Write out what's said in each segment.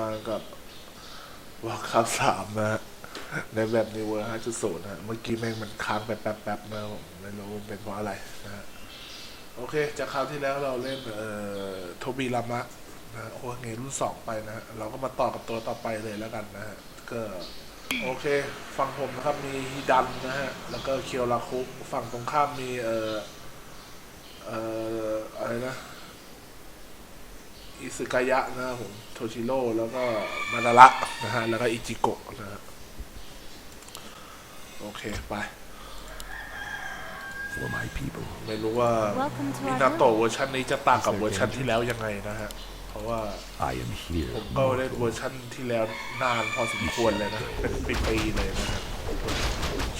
มากับวาคาสามนะฮะในแบบนิวเวอร์ห้าจุดศูนย์นะเมื่อกี้แม่งมันค้างไปแป๊บๆนะผมไม่รู้มันเป็นเพราะอะไรนะฮะโอเค จากคราวที่แล้วเราเล่นเอ่อโทบีรามะนะโอเงรุ่นสองไปนะฮะเราก็มาต่อกับตัวต่อไปเลยแล้วกันนะฮะก็โอเค ฝั่งผมนะครับมีฮิดันนะฮะ แล้วก็เคียวราคุฝั่งตรงข้ามมีเอ่อเอ่ออะไรนะ อิซึกายะนะครับผมโทชิโร่แล้วก็มาดาระนะฮะแล้วก็อิจิโกะนะฮะโอเค ไป for my people. ไม่รู้ว่า Welcome to มิ our นาโตะ village. เวอร์ชันนี้จะต่างกับเวอร์ชันที่แล้วยังไงนะฮะ เพราะว่า I am here. ผมก็เล่นเวอร์ชันที่แล้วนานพอสมควรเลยนะ เป็นปีๆเลยนะฮะ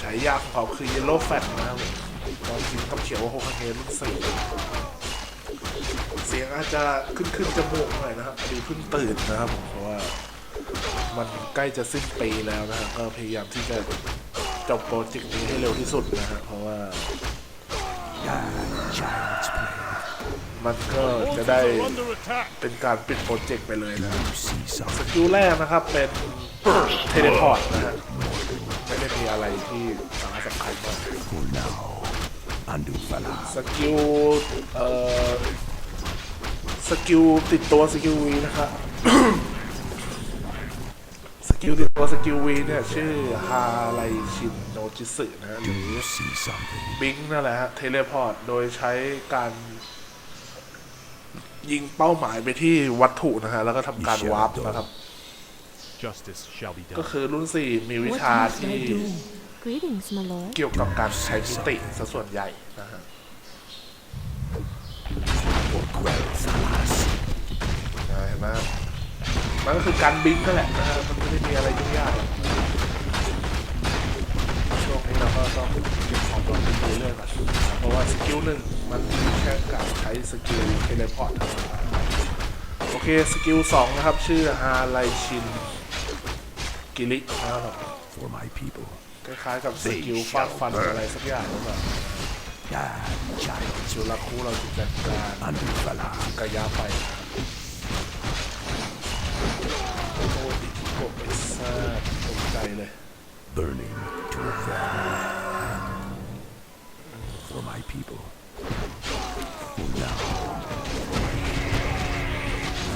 ฉายาของเขาคือเยลโล่แฟตนะครับผมตอนจริงต้องเขียนว่าโฮคาเงรุ่นสี่เสียงอาจจะขึ้นขึ้นจมูกหน่อยนะครับอดีเพิ่งตื่นนะครับผมเพราะว่ามันใกล้จะสิ้นปีแล้วนะฮะก็พยายามที่จะจบโปรเจกต์นี้ให้เร็วที่สุดนะฮะเพราะว่า มันก็จะได้เป็นการปิดโปรเจกต์ไปเลยนะสกิลแรกนะครับเป็นเทเลพอร์ตนะฮะไม่ได้มีอะไรที่สาระสำคัญมากสกิลเอ่อ สกิลติดตัวสกิลวีนะครับสกิลติดตัวสกิลวีเนี่ยชื่อฮาไลชินโนจิสึนะฮะห Do รือ you see something? บิงนั่นแหละฮะเทเลพอร์ต โดยใช้การ ยิงเป้าหมายไปที่วัตถุนะฮะ แล้วก็ทำการวาร์ปนะครับ Justice shall be ก็ done. คือรุ่นสี่มีวิ What ชา must ที่ I do? Greetings, my lord. เกี่ยวกับการใช้มิติซะส่วนใหญ่นะฮะ For Quell Thalas. นะเห็นไหมมันก็คือการบิงก็แหละนะฮะมันไม่ได้มีอะไรยุ่งยากหรอกช่วงนี้เราก็ต้องเก็บของตัวนี้ไปเรื่อยๆก่อนนะเพราะว่าสกิลหนึ่งมันแค่การใช้สกิลเทเลพอร์ตเท่านั้นโอเคสกิลสองนะครับ ชื่อฮาไลชินกิรินะครับ For my people. คล้ายๆกับสกิลฟาดฟันอะไรสักอย่างหรือเปล่า sulla culo di Bertani Annifala Cagapa e Modi tipo pesante Cocktail Burning to a flame For my people. Who now.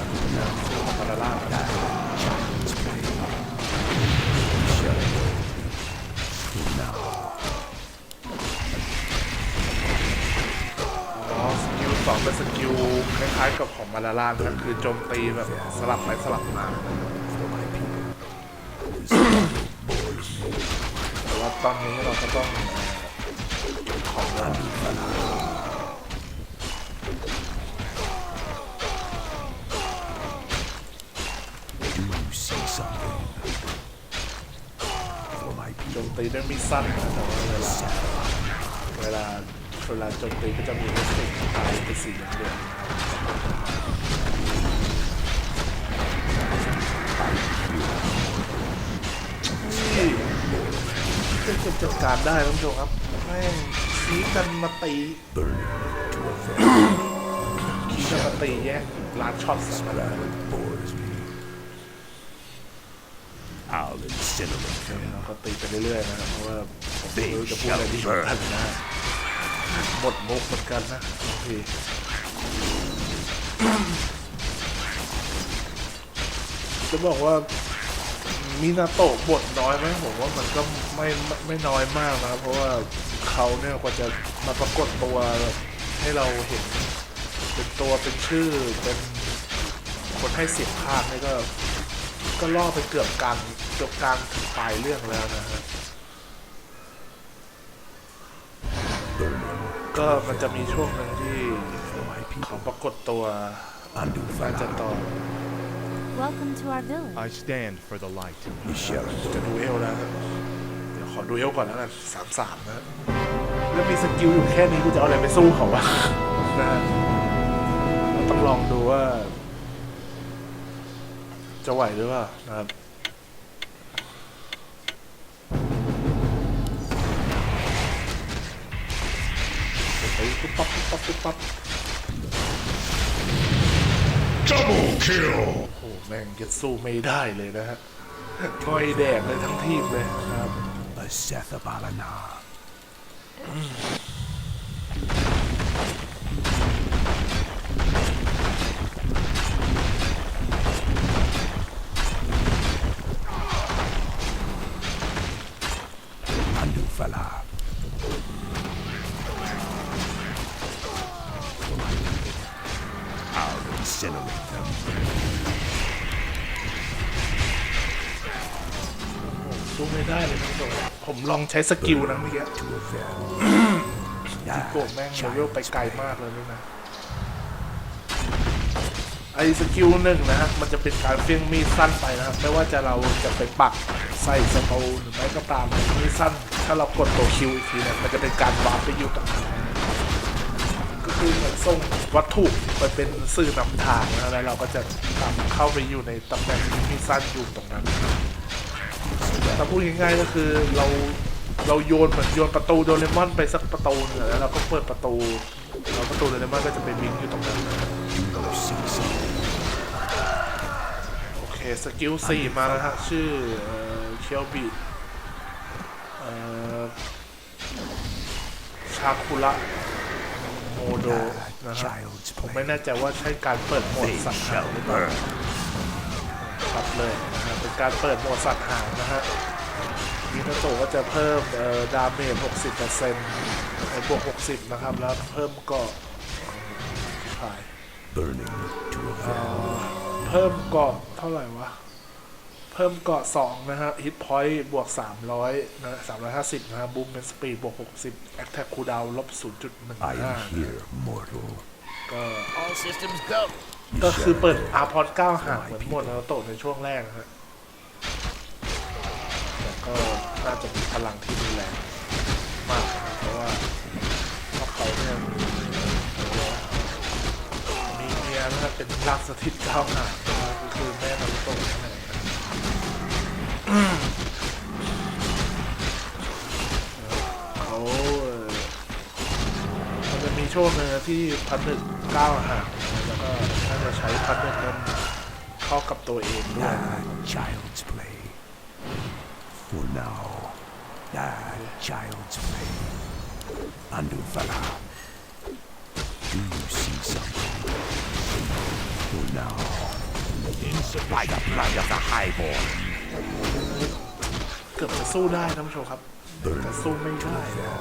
Who now Para l'arte เป็นสกิลคล้ายๆกับของมาลาล่านะคือโจมตีแบบสลับไปสลับมา For my people. แต่ว่าตอนนี้เราก็ต้องเอ่อเก็บของแล้ว You see something. For my โจ people. มตีด้วยมีดสั้นนะแต่ว่าเวลาเวลา เวลาโจมตีก็จะมีเอฟเฟกต์ตายเป็นสีเหลืองๆนี่เป็นคนจัดการได้ท่านผู้ชมครับแม่งชี้กันมาตี Burning to a valley. ชี้กันมาตีแยกล้านช็อตสักแล้ว Rattle bores me. I'll incinerate them. เราก็ตีไปเรื่อยๆนะครับเพราะว่าผมไม่รู้จะพูดอะไรดีเหมือนกันนะ หมดมุกเหมือนกันนะบางทีจะบอกว่ามินาโตะบทน้อยไหมผมว่ามันก็ไม่ไม่ไม่น้อยมากนะครับเพราะว่าเขาเนี่ยกว่าจะมาปรากฏตัวให้เราเห็น เป็นตัวเป็นชื่อเป็นคนให้เสียงภาคนี่ก็ ก็ล่อไปเกือบกลางเกือบกลางถึงปลายเรื่องแล้วนะฮะ ก็มันจะมีช่วงหนึ่งที่ for my เขา people. ปรากฏตัว Andu น่าจะ Fala. ตอน Welcome to our village. I stand for the light. Michelle. จะดูเอลแล้วนะเดี๋ยวขอดูเอลก่อนแล้วกันสามสามนะแล้วมีสกิลอยู่แค่นี้กูจะเอาอะไรไปสู้เขาวะนะฮะเราต้องลองดูว่า จะไหวหรือเปล่านะครับ ไปปุ๊บปั๊บปุ๊บปั๊บปุ๊บปั๊บ Double kill. โอ้โหแม่งจะสู้ไม่ได้เลยนะฮะง่อยแดกเลยทั้งทีมเลยนะครับ A Seth of ใช้สกิลนะเมื่อกี้ To avenge. จิโกะแม่งเลเวลไปไกลมากเลยนี่นะไอ้สกิลหนึ่งนะฮะมันจะเป็นการเฟี้ยงมีดสั้นไปนะครับไม่ว่าจะเราจะไปปักใส่สโตนหรือไม่ก็ตามมีดสั้น ถ้าเรากดตัวคิวอีกทีเนี่ยมันจะเป็นการวาร์ปไปอยู่ตรงนั้นก็คือเหมือนส่งวัตถุไปเป็นสื่อนำทางนะแล้วเราก็จะกลับเข้าไปอยู่ในตำแหน่งที่มีดสั้นอยู่ตรงนั้นถ้าพูดง่ายๆก็คือเรา เราโยนเหมือนโยนประตูโดเรมอนไปสักประตูหนึงแล้วเราก็เปิดประตูแล้วประตูโดเรมอนก็จะไปบิงอยู่ตรงนั้นโอเคสกิลสี่มาแล้วฮะชื่อเคียวบิชาคุระโมโดนะฮะ Child's ผมไม่แน่ใจว่าใช่การเปิดโหมดสัตว์หรือเปล่าครับเลยนะฮะเป็นการเปิดโหมดสัตว์หางนะฮะ มินาโตะก็จะเพิ่มเอ่อดาเมจ 60%ไอ้บวก 60 นะครับ แล้วเพิ่มเกาะขาย Burning to avenge. เพิ่มเกาะเท่าไหร่วะ เพิ่มเกาะ 2 นะฮะฮิตพอยต์บวก 300 นะ 350 นะฮะบูมเป็นสปีดบวก 60 แอคแท็กคูดาวลบ I am 0.15 here, mortal. ก็ All systems go. ก็คือเปิดอาร์พอด9ห่างเหมือนหมดแล้วโตะในช่วงแรกนะฮะแต่ก็ น่าจะมีพลังที่รุนแรงมากเพราะว่าเพราะเขาเนี่ยมีเมียนะครับเป็นรักสถิตเก้าหางนะครับก็คือแม่นารุโตะนั่นเองเขาเอ่อมันจะมีช่วงหนึงที่พันหนึ่งก้าวห่างแล้วก็น่าจะใช้พันหนึ่งนั้นเข้ากับตัวเองด้วย For now. Ah, child's play. Andu Fala. Do you see something? For now. By the blood of the highborn. เกือบจะสู้ได้ท่านผู้ชมครับแต่สู้ไม่ได้นะ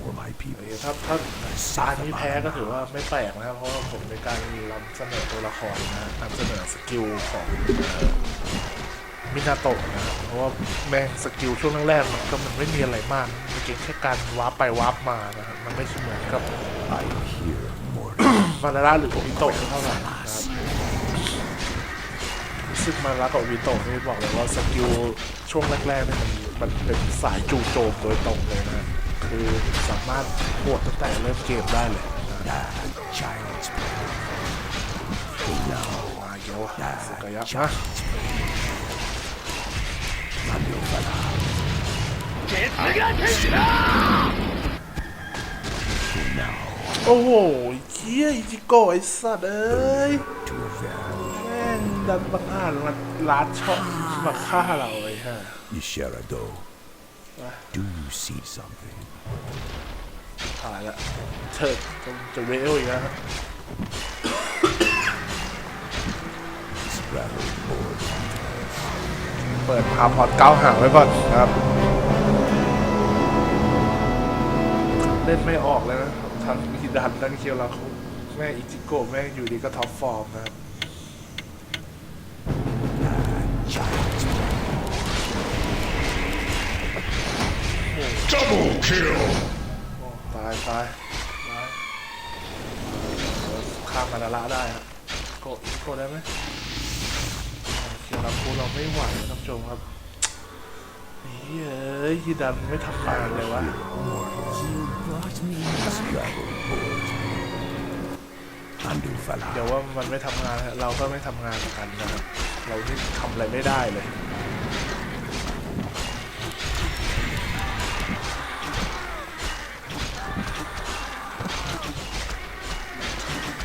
For my people. ถ้าถ้าตานี้แพ้ก็ถือว่าไม่แปลกนะครับ เพราะว่าผมในการนำเสนอตัวละครนะนำเสนอสกิลของเอ่อ มินาโตะนะครับเพราะว่าแม่งสกิลช่วงแรกๆมันก็มันไม่มีอะไรมาก มันเก่งแค่การวาร์ปไปวาร์ปมานะครับมันไม่ใช่เหมือนกับ I hear mortal. มานาระหรือวิโตะเท่าไหร่นะครับซึ่งมานาระกับวิโตะนี่บอกเลยว่าสกิลช่วงแรกๆเนี่ยมันมันเป็นสายจูโจมโดยตรงเลยนะ คือสามารถโหวตตั้งแต่เริ่มเกมได้เลยนะมาเยอะสุกยับนะ child's play. Andu Fala. For now. โอ้โหเคี้ยอิจิโกะไอ้สัตว์เอ้ย To avenge. แม่งดันบังอาจลัดช่องมาฆ่าเราเลยฮะ Isherado. Do you see something? ถ่ายละเถิดจะจะเวลอีกแล้วฮะ This rattle board เปิดอาพอร์ตเก้าหาไว้ก่อนนะครับ เล่นไม่ออกเลยนะทั้งมีดันทั้งเคียวเราแม่อิจิโกะแม่อยู่ดีก็ท็อปฟอร์มนะครับ double kill! โอ้ตายตายตายข้ามมาละละได้ครับโกอิจิโกะได้ไหม อ่าเคียวเราคูเราไม่ไหวนะท่านผู้ชมครับนี่เอ้ยยีดันไม่ทำงานเลยวะ เดี๋ยวว่ามันไม่ทำงานเราก็ไม่ทำงานเหมือนกันนะครับ เราที่ทำอะไรไม่ได้เลย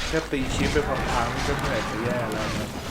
แค่ตีคีบไปพังๆก็เหนื่อยจะแย่แล้วนะ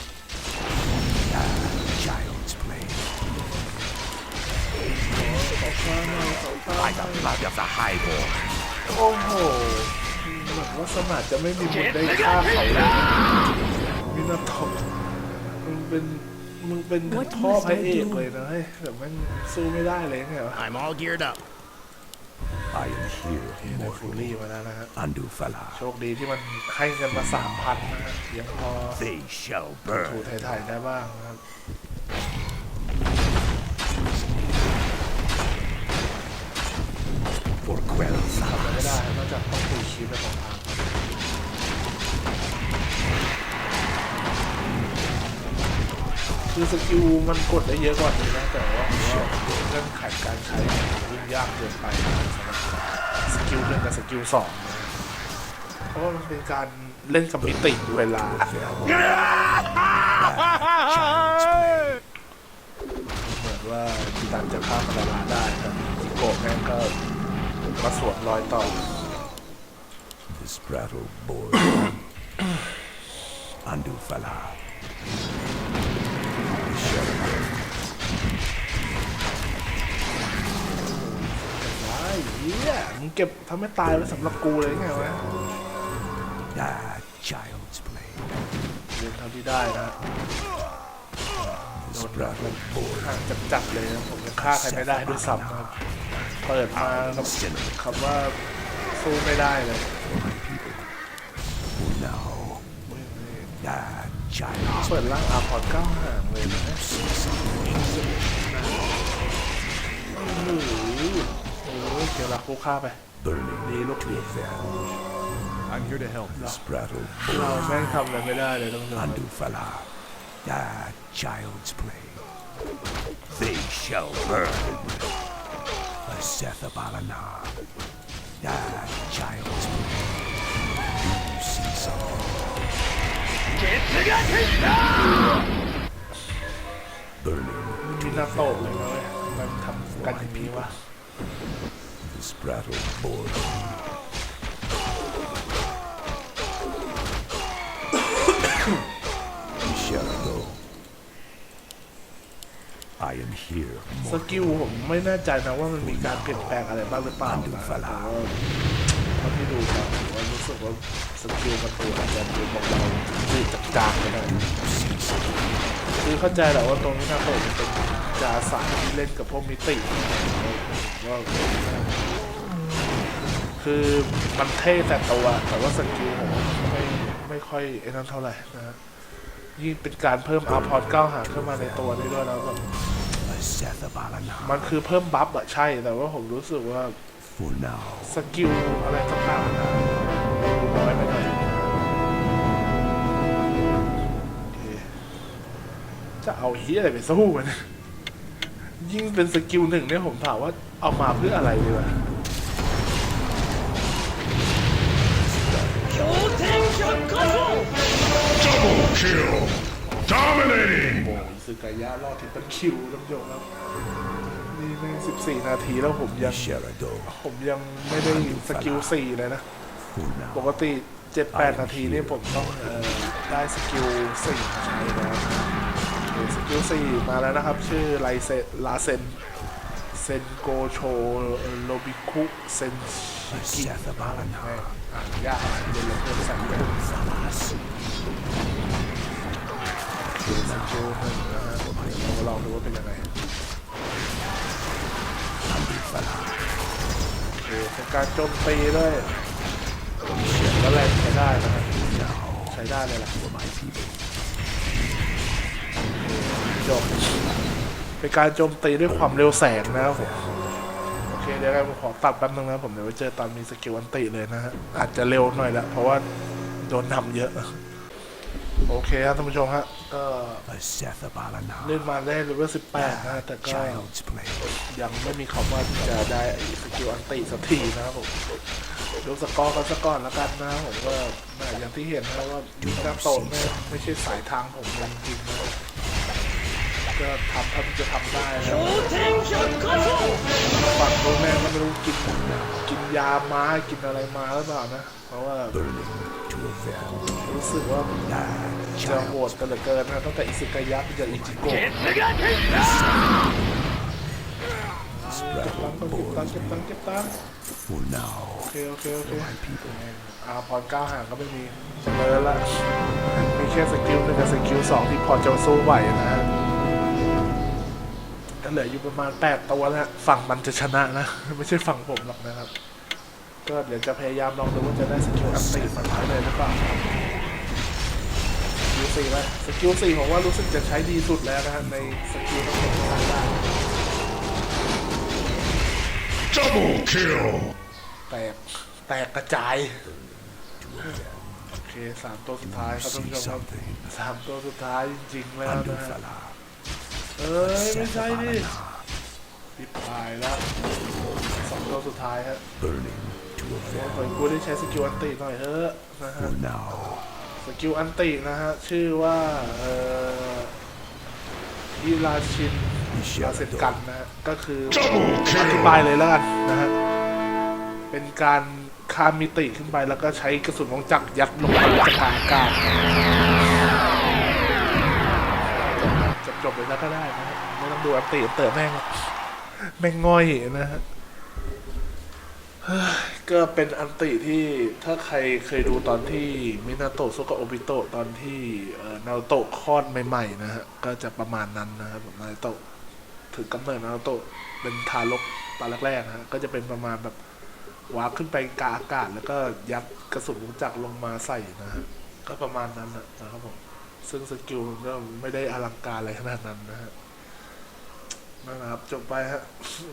Ah, child's play. By the blood of the Highborn. โอ้โหเหมือนว่าสมัครจะไม่มีบุญได้ฆ่าเขาเลยมินาโตะมึงเป็นมึงเป็นพ่อพระเอกเลยนะเฮ้ยแต่มันสู้ไม่ได้เลยไงวะ I'm all geared up. I am here, ได้ฟู mortal. รี่มาแล้วนะฮะ Andufala. โชคดีที่มันให้เงินมาสามพันนะฮะยังพอ They shall ถู burn. ไทยๆได้บ้างนะครับ คือสกิลมันกดได้เยอะกว่านี้นะแต่ว่าผมว่าเรื่องไขการใช้ยุ่งยากเกินไปสำหรับสกิลหนึ่งกับสกิลสองนะเพราะว่ามันเป็นการเล่นกับมิติเวลาเหมือนว่ากีตันจะข้ามมาลาได้ครับจิโกะแม่งก็มาสวนรอยต่อ This prattle bore Andufala. เหี้ยมึงเก็บทำให้ตายไว้สำหรับกูเลยไงวะ Ah, child's play. เรียนเท่าที่ได้นะ This prattle board. ห่างจัดจัดๆเลยนะผมยังฆ่าใครไม่ได้ด้วยซ้ำนะครับ เปิดมากับคำว่าสู้ไม่ได้เลย Now. Ah, child's เปิดร่างอาพอร์ตเก้าห่างเลยนะโอ้โห โอ้โหเดี๋ยวลาคู่ฆ่าไป burning. ดีลูกดี I'm here to help. This prattle เรา board. แม่งทำอะไรไม่ได้เลยต้องเดิน Andufala. Ah, child's play. They shall burn. The Seth of Alanah. Ah, child's play. Do you see something? Burning มีนาโตะเลยนะเว้ยมันทำกันอย่างนี้วะ this prattle board. We shall go. I am here, สกิลผมไม่แน่ใจนะว่ามันมีการเปลี่ยนแปลงอะไรบ้างหรือเปล่านะแต่ว่าเท่าที่ดูมาผมว่ารู้สึกว่าสกิลมันตัวอาจจะดูเบาๆจืดจางๆไปหน่อยคือเข้าใจแหละว่าตรงนี้นาโตะมันเป็นจาสายที่เล่นกับพวกมิติว่า คือมันเท่แต่ตัวแต่ว่าสกิลผมไม่ไม่ค่อยไอ้นั่นเท่าไหร่นะฮะยิ่งเป็นการเพิ่มอาร์พอร์ตเก้าหางขึ้นมาในตัวนี้ด้วยแล้วแบบ the Seth of Alanah. มันคือเพิ่มบัฟอะใช่แต่ว่าผมรู้สึกว่า For now, สกิลอะไรต่างๆนะดูน้อยไปหน่อยโอเคจะเอาเฮียอะไรไปสู้มันยยิ่งเป็นสกิลหนึ่งเนี่ยผมถามว่าเอามาเพื่ออะไรดีวะ Kill! Dominating! โอ้ยสึกายะรอดทิปเปิลคิวท่านผู้ชมครับนี่แม่งสิบสี่นาทีแล้วผมยัง Sherado. ผมยังไม่ได้สกิลสี่เลยนะ For ป now, กติ7-8นาทีนี่ผมต้องเอ่อได้สกิล4ใช้แล้วโอเคสกิล4มาแล้วนะครับ ชื่อไลเซลาเซนเซนโกโชโลบิคุเซนชิกิ Seth of แม่ Alanah. อ่านยากเรียนเลยเพื่อนสั่งเลย Thalas. คือสกิลหนึ่งนะฮะเราลองดูว่าเป็นยังไงโอเคเป็นการโจมตีด้วยเสียงแรงใช้ได้นะครับใช้ได้เลยล่ะจบเป็นการโจมตีด้วยความเร็วแสงนะครับผมโอเคเดี๋ยวผมขอตัดแป๊บนึงนะผมเดี๋ยวไว้เจอตอนมีสกิลอันติเลยนะฮะอาจจะเร็วหน่อยละเพราะว่าโดนนำเยอะ โอเคครับท่านผู้ชมฮะก็ A Seth Balana. เล่นมาได้เลเวลสิบแปดนะแต่ก็ Child's play. ยังไม่มีคำว่าที่จะได้ไอ้สกิลอันติสักทีนะครับผมดูสกอร์กันซะก่อนแล้วกันนะผมก็แม่อย่างที่เห็นนะว่ายูนาโตะไม่ไม่ใช่สายทางผมจริงๆนะก็ทำเท่าที่จะทำได้นะฝั่งโดนแม่งก็ไม่รู้กินกินยาม้ากินอะไรมาหรือเปล่านะ เพราะว่า Burning to avenge. รู้สึกว่า Nine จะโห child. ดกันเหลือเกินนะตั้งแต่อิซึกายะไปจนอิจิโกะ Spread ตังค์เก็บตังค์เก็บตังค์เก็บตังค์ for now. โอเคโอเคโอเค My people. อาพรก้าวห่างก็ไม่มีเจริญละมีแค่สกิลหนึ่งกับสกิลสองที่พอจะสู้ไหวนะฮะก็เหลืออยู่ประมาณแปดตัวแล้วฮะฝั่งมันจะชนะนะ ไม่ใช่ฝั่งผมหรอกนะครับ ก็เดี๋ยวจะพยายามลองดูว่าจะได้สกิลอัพตีมันได้เลยหรือเปล่าสกิลสี่ไหมสกิลสี่ผมว่ารู้สึกจะใช้ดีสุดแล้วนะฮะในสกิลทั้งหมดที่ใช้ได้ Double kill. แตกแตกกระจาย โอเคสามตัวสุดท้ายครับท่าน See ผู้ชมครับ something. สามตัวสุดท้ายจริงๆแล้วนะฮะ Andufala. เอ้ยไม่ Seth ใช่ดิ Balana. ปิดตายแล้วสองตัวสุดท้ายฮะ Burning to เปิด avenge. กูได้ใช้สกิลอันติหน่อยเฮ้อะนะฮะ For now. สกิลอันตินะฮะ ชื่อว่า เอ่ออิราชินลาเซนกันนะฮะ ก็คือ Double อธิบาย kill. เลยแล้วกันนะฮะ เป็นการข้ามมิติขึ้นไปแล้วก็ใช้กระสุนของจักรยัดลงมาจากทางอากาศจบจบๆเลยแล้วก็ได้นะฮะไม่ต้องดูอันติเติมแม่งหรอกแม่งง่อยนะฮะเฮ้ย ก็เป็นอันติที่ถ้าใครเคยดูตอนที่มินาโตะซุกะโอบิโตะตอนที่เนาโตะคลอดใหม่ๆนะฮะก็จะประมาณนั้นนะครับนาโตะถือกำเนิดนาโตะเป็นทารกตอนแรกๆนะฮะก็จะเป็นประมาณแบบวาร์ปขึ้นไปกาอากาศ แล้วก็ยัดกระสุนลูกจักรลงมาใส่นะฮะก็ประมาณนั้นนะครับผมซึ่งสกิลก็ไม่ได้อลังการอะไรขนาดนั้นนะฮะ นั่นนะครับ จบไปฮะ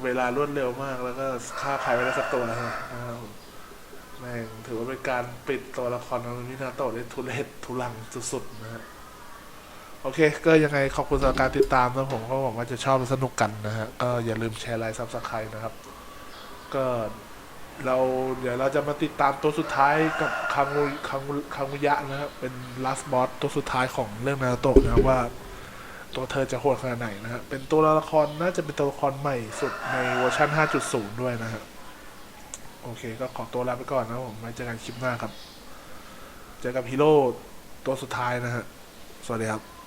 เวลารวดเร็วมาก แล้วก็ฆ่าใครไม่ได้สักตัวฮะนะครับแม่งถือว่าเป็นการปิดตัวละครของมินาโตะได้ทุเรศทุลังสุดๆนะฮะโอเค ก็ยังไงขอบคุณสำหรับการติดตามนะผมก็หวังว่าจะชอบและสนุกกันนะฮะก็อย่าลืมแชร์ไลค์ซับสไครต์นะครับ ก็เราเดี๋ยวเราจะมาติดตามตัวสุดท้ายกับคังุคังุคังุยะนะครับเป็น last boss ตัวสุดท้ายของเรื่องนาโตะนะครับว่า ตัวเธอจะโหดขนาดไหนนะฮะ เป็นตัวละครน่าจะเป็นตัวละครใหม่สุดในเวอร์ชัน5.0 ด้วยนะฮะ โอเค ก็ขอตัวลาไปก่อนนะครับผมไว้เจอกันคลิปหน้าครับ เจอกับฮีโร่ตัวสุดท้ายนะฮะ สวัสดีครับ